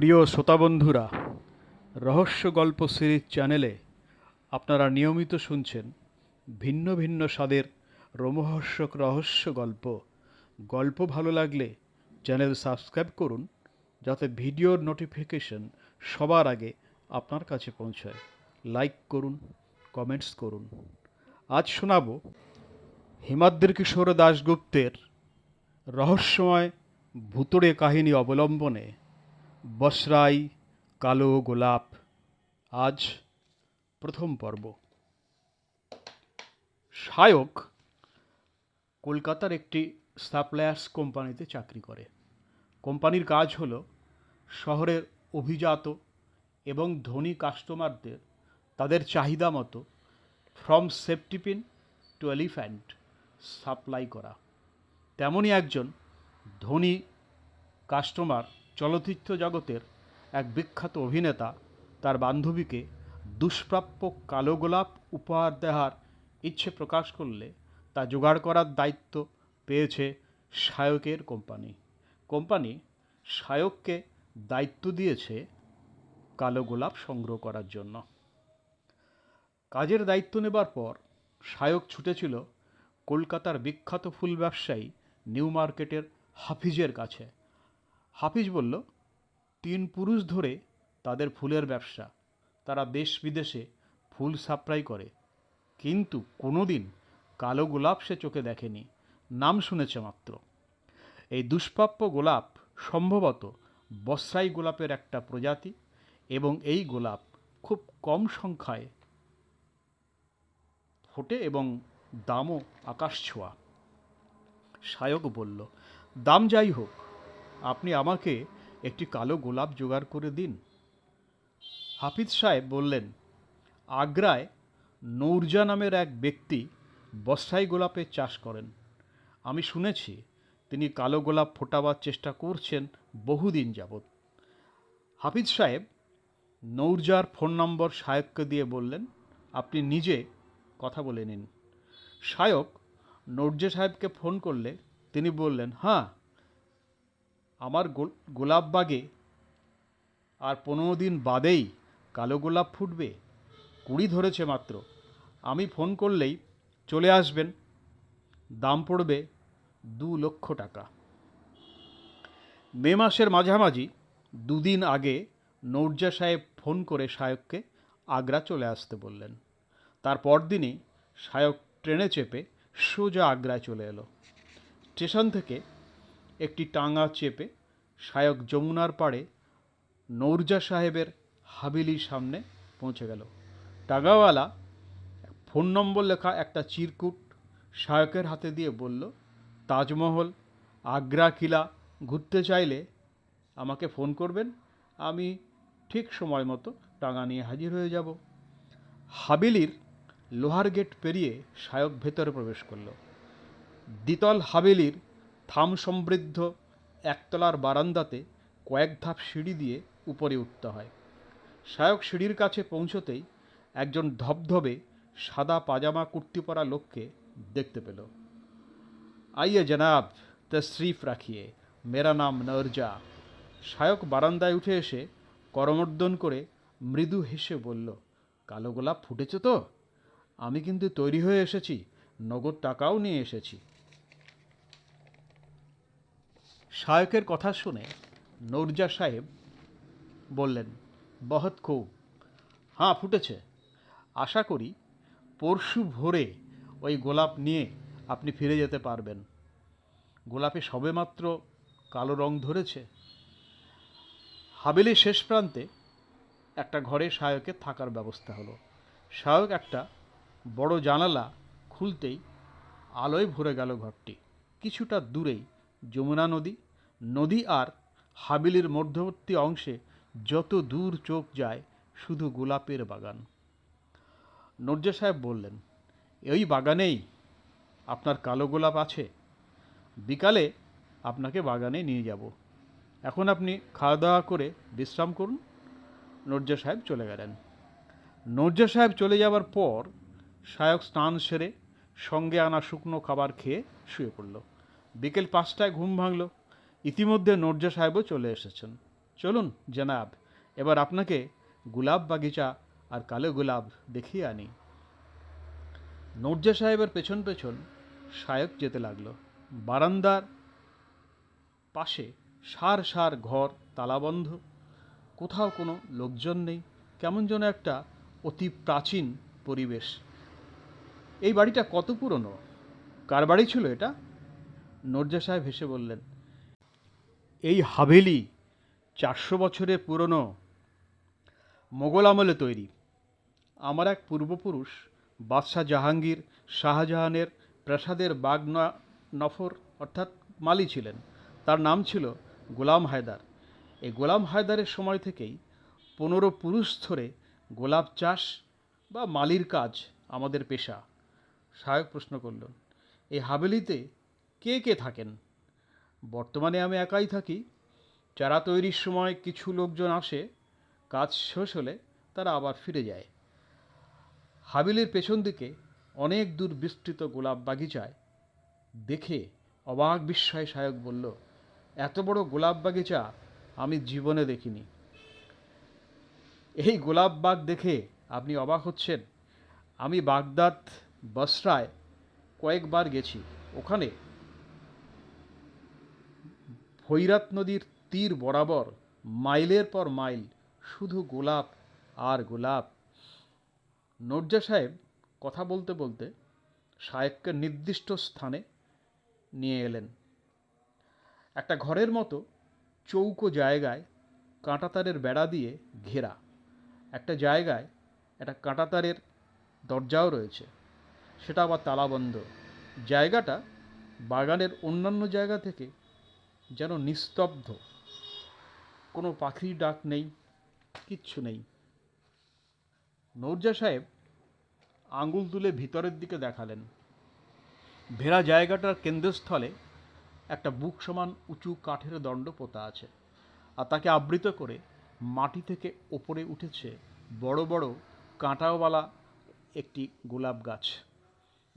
প্রিয় শ্রোতা বন্ধুরা রহস্য গল্প সিরিজ চ্যানেলে আপনারা নিয়মিত শুনছেন ভিন্ন ভিন্ন স্বাদের রোমহর্ষক রহস্য গল্প। গল্প ভালো লাগলে চ্যানেল সাবস্ক্রাইব করুন, যাতে ভিডিওর নোটিফিকেশন সবার আগে আপনার কাছে পৌঁছায়। লাইক করুন, কমেন্টস করুন। আজ শোনাবো হিমাদ্রি কিশোর দাশগুপ্তের রহস্যময় ভুতুড়ে কাহিনী অবলম্বনে বসরাই কালো গোলাপ। আজ প্রথম পর্ব। সায়ক কলকাতার একটি সাপ্লায়ার্স কোম্পানিতে চাকরি করে। কোম্পানির কাজ হলো শহরের অভিজাত এবং ধনী কাস্টমারদের তাদের চাহিদা মতো from safety pin to elephant supply করা। তেমনই একজন ধনী কাস্টমার চলচ্চিত্র জগতের এক বিখ্যাত অভিনেতা, তার বান্ধবীকে দুষ্প্রাপ্য কালো গোলাপ উপহার দেওয়ার ইচ্ছে প্রকাশ করলে তা জোগাড় করার দায়িত্ব পেয়েছে সায়কের কোম্পানি। কোম্পানি সায়ককে দায়িত্ব দিয়েছে কালো গোলাপ সংগ্রহ করার জন্য। কাজের দায়িত্ব নেবার পর সায়ক ছুটেছিল কলকাতার বিখ্যাত ফুল ব্যবসায়ী নিউ মার্কেটের হাফিজের কাছে। হাফিজ বলল, তিন পুরুষ ধরে তাদের ফুলের ব্যবসা। তারা দেশ বিদেশে ফুল সাপ্লাই করে। কিন্তু কোনোদিন কালো গোলাপ সে চোখে দেখেনি। নাম শুনেছে মাত্র। এই দুষ্প্রাপ্য গোলাপ সম্ভবত বস্রাই গোলাপের একটা প্রজাতি এবং এই গোলাপ খুব কম সংখ্যায় ফোটে এবং দামও আকাশ ছোঁয়া। সায়ক বলল, দাম যাই হোক আপনি আমাকে একটি কালো গোলাপ জোগাড় করে দিন। হাফিজ সাহেব বললেন, আগ্রায় নৌরজা নামের এক ব্যক্তি বস্রাই গোলাপের চাষ করেন। আমি শুনেছি তিনি কালো গোলাপ ফোটাবার চেষ্টা করছেন বহুদিন যাবৎ। হাফিজ সাহেব নৌরজার ফোন নম্বর সায়ককে দিয়ে বললেন, আপনি নিজে কথা বলে নিন। সায়ক নৌরজা সাহেবকে ফোন করলে তিনি বললেন হ্যাঁ আমার গোল- গোলাপ বাগে আর পনেরো দিন বাদেই কালো গোলাপ ফুটবে। কুড়ি ধরেছে মাত্র। আমি ফোন করলেই চলে আসবেন। দাম পড়বে দু লক্ষ টাকা। মে মাসের মাঝামাঝি দুদিন আগে নৌরজা সাহেব ফোন করে সায়ককে আগ্রা চলে আসতে বললেন। তার পরদিনই সায়ক ট্রেনে চেপে সোজা আগ্রায় চলে এলো। স্টেশন থেকে একটি টাঙা চেপে সায়ক যমুনার পাড়ে নৌরজা সাহেবের হাবিলির সামনে পৌঁছে গেল। টাগাওয়ালা ফোন নম্বর লেখা একটা চিরকুট সায়কের হাতে দিয়ে বলল, তাজমহল, আগ্রা কিলা, ঘুরতে চাইলে আমাকে ফোন করবেন, আমি ঠিক সময় মতো টাঙা নিয়ে হাজির হয়ে যাব হাবিলির লোহার গেট পেরিয়ে সায়ক ভেতরে প্রবেশ করল। দ্বিতল হাভেলির থাম সমৃদ্ধ একতলার বারান্দাতে কয়েক ধাপ সিঁড়ি দিয়ে উপরে উঠতে হয়। সায়ক সিঁড়ির কাছে পৌঁছতেই একজন ধবধবে সাদা পাজামা কুর্তি পরা লোককে দেখতে পেল। আইয়ে জনাব তশরিফ রাখিয়ে, মেরা নাম নরজা। সায়ক বারান্দায় উঠে এসে করমর্দন করে মৃদু হেসে বলল, কালো গোলাপ ফুটেছে তো? আমি কিন্তু তৈরি হয়ে এসেছি, নগদ টাকাও নিয়ে এসেছি। সায়কের কথা শুনে নৌরজা সাহেব বললেন, বহুত খুব। হ্যাঁ ফুটেছে। আশা করি পরশু ভোরে ওই গোলাপ নিয়ে আপনি ফিরে যেতে পারবেন। গোলাপে সবেমাত্র কালো রং ধরেছে। হাবেলির শেষ প্রান্তে একটা ঘরে সায়কের থাকার ব্যবস্থা হলো। সায়ক একটা বড় জানালা খুলতেই আলোয় ভরে গেল ঘরটি। কিছুটা দূরেই যমুনা নদী নদী আর হাবিলির মধ্যবর্তী অংশে যত দূর চোখ যায় শুধু গোলাপের বাগান। নর্জা সাহেব বললেন, এই বাগানেই আপনার কালো গোলাপ আছে। বিকালে আপনাকে বাগানে নিয়ে যাব। এখন আপনি খাওয়া দাওয়া করে বিশ্রাম করুন। নর্জা সাহেব চলে গেলেন। নর্জা সাহেব চলে যাওয়ার পর সায়ক স্নান সেরে সঙ্গে আনা শুকনো খাবার খেয়ে শুয়ে পড়ল। বিকেল পাঁচটায় ঘুম ভাঙল। ইতিমধ্যে নর্জা সাহেবও চলে এসেছেন। চলুন, জনাব, এবার আপনাকে গুলাব বাগিচা আর কালো গোলাপ দেখিয়ে আনি। নূরজা সাহেবের পেছন পেছন শায়ক যেতে লাগল। বারান্দার পাশে সার সার ঘর, তালাবন্ধ। কোথাও কোনো লোকজন নেই। কেমন যেন একটা অতি প্রাচীন পরিবেশ। এই বাড়িটা কত পুরনো? কার বাড়ি ছিল এটা? নর্জা সাহেব হেসে বললেন, এই হাভেলি চারশো বছরের পুরনো মোগল আমলে তৈরি। আমার এক পূর্বপুরুষ বাদশাহ জাহাঙ্গীর শাহজাহানের প্রাসাদের বাগ ন- নফর অর্থাৎ মালি ছিলেন। তার নাম ছিল গোলাম হায়দার। এই গোলাম হায়দারের সময় থেকেই পনেরো পুরুষ ধরে গোলাপ চাষ বা মালির কাজ আমাদের পেশা। সাহেব প্রশ্ন করল এই হাভেলিতে কে কে থাকেন? বর্তমানে আমি একাই থাকি। চারা তৈরির সময় কিছু লোকজন আসে, কাজ শেষ হলে তারা আবার ফিরে যায়। হাবিলের পেছন দিকে অনেক দূর বিস্তৃত গোলাপ বাগিচায় দেখে অবাক বিস্ময় সায়ক বলল, এত বড় গোলাপ বাগিচা আমি জীবনে দেখিনি। এই গোলাপ বাগ দেখে আপনি অবাক হচ্ছেন? আমি বাগদাদ, বসরায় কয়েকবার গেছি। ওখানে ভৈরাত নদীর তীর বরাবর মাইলের পর মাইল শুধু গোলাপ আর গোলাপ। নর্জা সাহেব কথা বলতে বলতে শায়েককে নির্দিষ্ট স্থানে নিয়ে এলেন। একটা ঘরের মতো চৌকো জায়গায় কাঁটাতারের বেড়া দিয়ে ঘেরা। একটা জায়গায় একটা কাঁটাতারের দরজাও রয়েছে। সেটা আবার তালাবন্ধ। জায়গাটা বাগানের অন্যান্য জায়গা থেকে যেন নিস্তব্ধ। কোনো পাখির ডাক নেই, কিচ্ছু নেই। নৌরজা সাহেব আঙুল তুলে ভিতরের দিকে দেখালেন। ভেড়া জায়গাটার কেন্দ্রস্থলে একটা বুক সমান উঁচু কাঠের দণ্ড পোতা আছে আর তাকে আবৃত করে মাটি থেকে ওপরে উঠেছে বড় বড় কাঁটাওয়ালা একটি গোলাপ গাছ।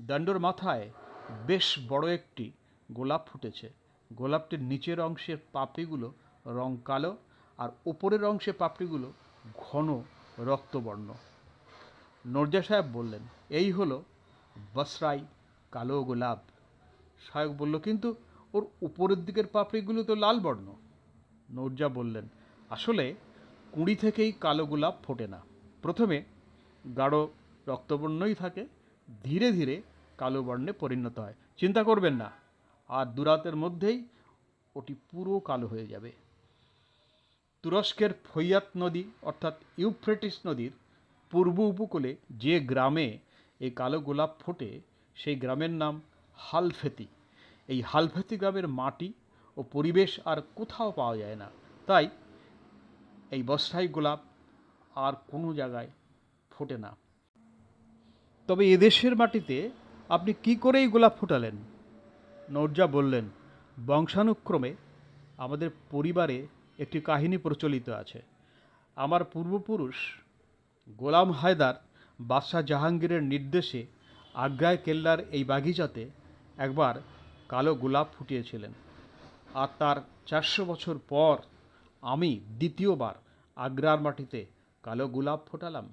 দণ্ডর মাথায় বেশ বড় একটি গোলাপ ফুটেছে। গোলাপটির নিচের অংশের পাপড়িগুলো রং কালো আর ওপরের অংশের পাপড়িগুলো ঘন রক্তবর্ণ। নর্জা সাহেব বললেন, এই হলো বসরাই কালো গোলাপ। সাহেব বলল, কিন্তু ওর উপরের দিকের পাপড়িগুলো তো লাল বর্ণ। নর্জা বললেন, আসলে কুঁড়ি থেকেই কালো গোলাপ ফোটে না। প্রথমে গাঢ় রক্তবর্ণই থাকে, ধীরে ধীরে কালো বর্ণে পরিণত হয়। চিন্তা করবেন না। আর দুরাতের মধ্যেই ওটি পুরো কালো হয়ে যাবে। তুরস্কের ফৈয়াত নদী অর্থাৎ ইউফ্রেটিস নদীর পূর্ব উপকূলে যে গ্রামে এই কালো গোলাপ ফোটে, সেই গ্রামের নাম হালফেতি। এই হালফেতি গ্রামের মাটি ও পরিবেশ আর কোথাও পাওয়া যায় না। তাই এই বস্তাই গোলাপ আর কোনো জায়গায় ফোটে না। তবে এদেশের মাটিতে আপনি কি করে এই গোলাপ ফুটালেন? নর্জা বললেন, বংশানুক্রমে আমাদের পরিবারে একটি কাহিনী প্রচলিত আছে। আমার পূর্বপুরুষ গোলাম হায়দার বাদশাহ জাহাঙ্গীরের নির্দেশে আগ্রায় কেল্লার এই বাগিচাতে একবার কালো গোলাপ ফুটিয়েছিলেন। আর তার চারশো বছর পর আমি দ্বিতীয়বার আগ্রার মাটিতে কালো গোলাপ ফোটালাম।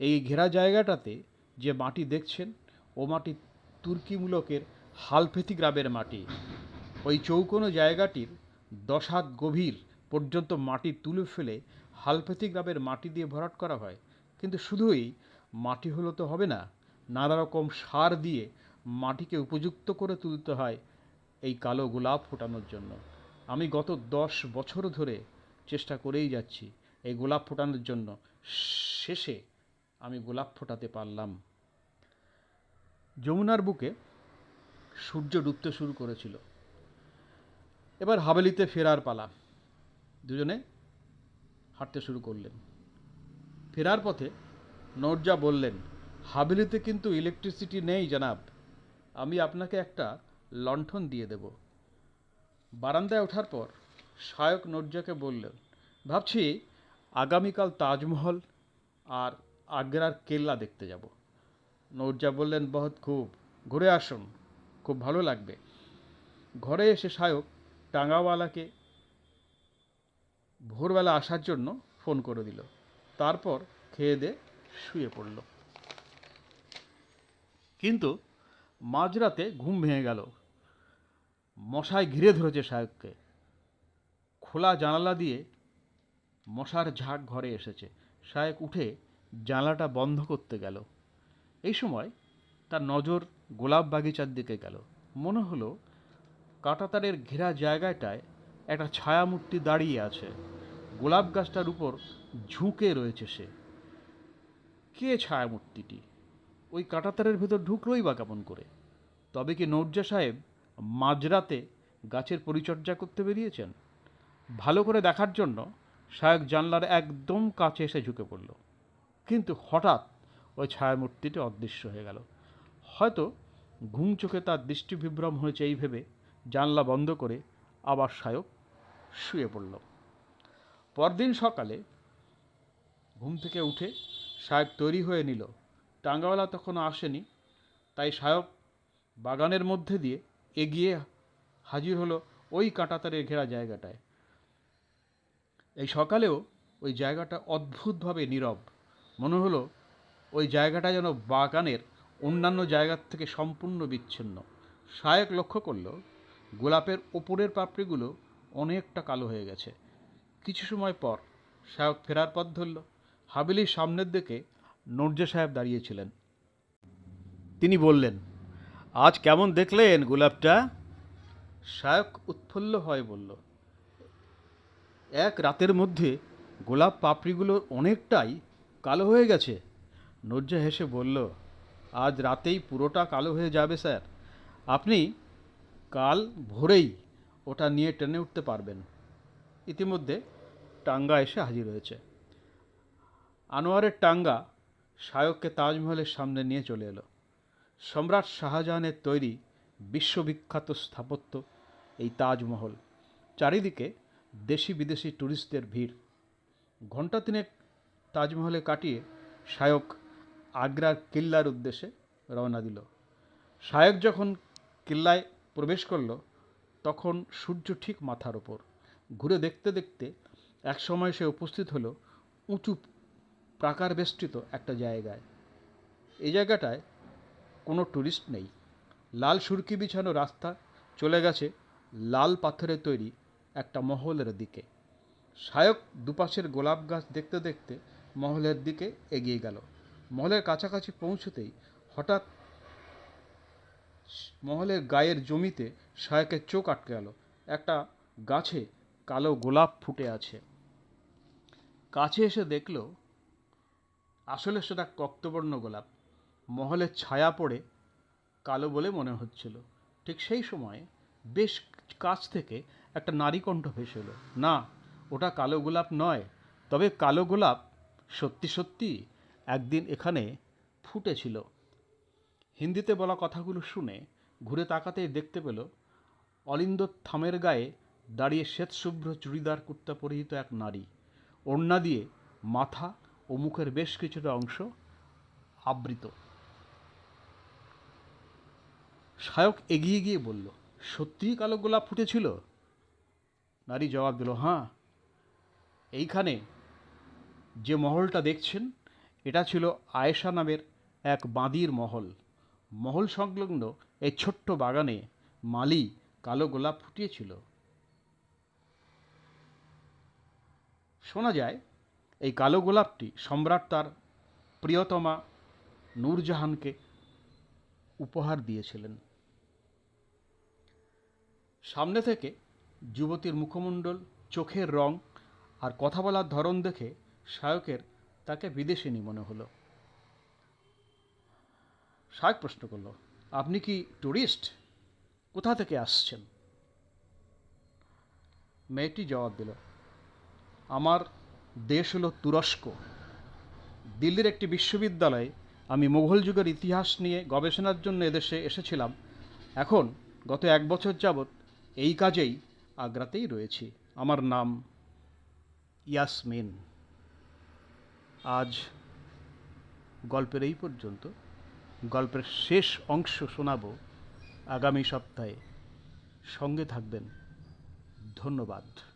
এই ঘেরা জায়গাটাতে যে মাটি দেখছেন, ও মাটি তুর্কি মূলকের হালফেতি গ্রামের মাটি। ওই চৌকোনো জায়গাটির দশ হাত গভীর পর্যন্ত মাটি তুলে ফেলে হালফেতি গ্রামের মাটি দিয়ে ভরাট করা হয়। কিন্তু শুধুই মাটি হলো তো হবে না, নানা রকম সার দিয়ে মাটিকে উপযুক্ত করে তুলতে হয় এই কালো গোলাপ ফোটানোর জন্য। আমি গত দশ বছর ধরে চেষ্টা করেই যাচ্ছি এই গোলাপ ফোটানোর জন্য। শেষে আমি গোলাপ ফোটাতে পারলাম। যমুনার বুকে সূর্য ডুবতে শুরু করেছিল। এবার হাভেলিতে ফেরার পালা। দুজনে হাঁটতে শুরু করলেন। ফেরার পথে নর্জা বললেন হাভেলিতে কিন্তু ইলেকট্রিসিটি নেই, জানাব। আমি আপনাকে একটা লণ্ঠন দিয়ে দেব। বারান্দায় ওঠার পর শায়ক নর্জাকে বললেন, ভাবছি আগামীকাল তাজমহল আর আগ্রার কেল্লা দেখতে যাব। নর্জা বললেন, বহুত খুব। ঘুরে আসুন। খুব ভালো লাগবে। ঘরে এসে শায়ক টাঙ্গাওয়ালাকে ভোরবেলা আসার জন্য ফোন করে দিল। তারপর খেয়ে দিয়ে শুয়ে পড়ল। কিন্তু মাঝরাতে ঘুম ভেঙে গেল। মশায় ঘিরে ধরেছে সাহেবকে খোলা জানালা দিয়ে মশার ঝাঁক ঘরে এসেছে। সাহেব উঠে জানালাটা বন্ধ করতে গেল। এই সময় তার নজর গোলাপ বাগিচার দিকে গেল। মনে হলো কাঁটাতারের ঘেরা জায়গাটায় একটা ছায়ামূর্তি দাঁড়িয়ে আছে। গোলাপ গাছটার উপর ঝুঁকে রয়েছে সে। কে ছায়ামূর্তিটি? ওই কাঁটাতারের ভেতর ঢুকলোই বা কেমন করে? তবে কি নৌর্জা সাহেব মাঝরাতে গাছের পরিচর্যা করতে বেরিয়েছেন? ভালো করে দেখার জন্য সাহেব জানলার একদম কাছে এসে ঝুঁকে পড়ল। কিন্তু হঠাৎ ওই ছায়ামূর্তিটি অদৃশ্য হয়ে গেল। হয়তো ঘুম চোখে তার দৃষ্টি বিভ্রম হয়েছে এই ভেবে জানলা বন্ধ করে আবার সায়ক শুয়ে পড়ল। পরদিন সকালে ঘুম থেকে উঠে সাহেব তৈরি হয়ে নিল। টাঙ্গাওয়ালা তখনও আসেনি, তাই সায়ক বাগানের মধ্যে দিয়ে এগিয়ে হাজির হলো ওই কাঁটাতারের ঘেরা জায়গাটায়। এই সকালেও ওই জায়গাটা অদ্ভুতভাবে নীরব। মনে হলো ওই জায়গাটা যেন বাগানের অন্যান্য জায়গার থেকে সম্পূর্ণ বিচ্ছিন্ন। সায়ক লক্ষ্য করল, গোলাপের ওপরের পাপড়িগুলো অনেকটা কালো হয়ে গেছে। কিছু সময় পর সায়ক ফেরার পথ ধরল। হাবেলির সামনের দিকে নর্জে সাহেব দাঁড়িয়েছিলেন। তিনি বললেন, আজ কেমন দেখলেন গোলাপটা? সায়ক উৎফুল্ল হয়ে বলল, এক রাতের মধ্যে গোলাপ পাপড়িগুলো অনেকটাই কালো হয়ে গেছে। নর্জা হেসে বলল আজ রাতেই পুরোটা কালো হয়ে যাবে, স্যার। আপনি কাল ভোরেই ওটা নিয়ে টেনে উঠতে পারবেন। ইতিমধ্যে টাঙ্গা এসে হাজির হয়েছে। আনোয়ারের টাঙ্গা শায়ককে তাজমহলের সামনে নিয়ে চলে এলো। সম্রাট শাহজাহানের তৈরি বিশ্ববিখ্যাত স্থাপত্য, এই তাজমহল। চারিদিকে দেশি বিদেশি ট্যুরিস্টদের ভিড়। ঘণ্টা তিনেক তাজমহলে কাটিয়ে শায়ক আগ্রার কিল্লার উদ্দেশ্যে রওনা দিল। শায়ক যখন কিল্লায় প্রবেশ করল, তখন সূর্য ঠিক মাথার ওপর। ঘুরে দেখতে দেখতে একসময় সে উপস্থিত হলো উঁচু প্রাকার বেষ্টিত একটা জায়গায়। এই জায়গাটায় কোনো ট্যুরিস্ট নেই। লাল সুরকি বিছানো রাস্তা চলে গেছে লাল পাথরের তৈরি একটা মহলের দিকে। শায়ক দুপাশের গোলাপ গাছ দেখতে দেখতে মহলের দিকে এগিয়ে গেল। মহলের কাছাকাছি পৌঁছতেই হঠাৎ মহলের গায়ের জমিতে শায়কের চোখ আটকে গেল। একটা গাছে কালো গোলাপ ফুটে আছে। কাছে এসে দেখল, আসলে সেটা রক্তবর্ণ গোলাপ। মহলের ছায়া পড়ে কালো বলে মনে হচ্ছিল। ঠিক সেই সময় বেশ কাছ থেকে একটা নারী কণ্ঠ ভেসে এলো। না, ওটা কালো গোলাপ নয়। তবে কালো গোলাপ সত্যি সত্যি একদিন এখানে ফুটেছিল। হিন্দিতে বলা কথাগুলো শুনে ঘুরে তাকাতেই দেখতে পেল, অলিন্দ থামের গায়ে দাঁড়িয়ে শ্বেতশুভ্র চুড়িদার কুর্তা পরিহিত এক নারী। ওড়না দিয়ে মাথা ও মুখের বেশ কিছুটা অংশ আবৃত। শায়ক এগিয়ে গিয়ে বলল, সত্যিই কালো গোলাপ ফুটেছিল? নারী জবাব দিল হ্যাঁ। এইখানে যে মহলটা দেখছেন এটা ছিল আয়েশা নামের এক বাঁদির মহল। মহল সংলগ্ন এই ছোট্ট বাগানে মালি কালো গোলাপ ফুটিয়েছিল। শোনা যায়, এই কালো গোলাপটি সম্রাট তার প্রিয়তমা নূরজাহানকে উপহার দিয়েছিলেন। সামনে থেকে যুবতীর মুখমণ্ডল, চোখের রং আর কথা বলার ধরন দেখে শায়কের তাকে বিদেশিনী মনে হলো। শায়ক প্রশ্ন করল, আপনি কি ট্যুরিস্ট কোথা থেকে আসছেন? মেয়েটি জবাব দিল, আমার দেশ হলো তুরস্ক। দিল্লির একটি বিশ্ববিদ্যালয়ে আমি মুঘল যুগের ইতিহাস নিয়ে গবেষণার জন্য এদেশে এসেছিলাম। এখন গত এক বছর যাবৎ এই কাজেই আগ্রাতেই রয়েছি। আমার নাম ইয়াসমিন। আজ গল্পের এই পর্যন্ত। গল্পের শেষ অংশ শোনাব আগামী সপ্তাহে। সঙ্গে থাকবেন। ধন্যবাদ।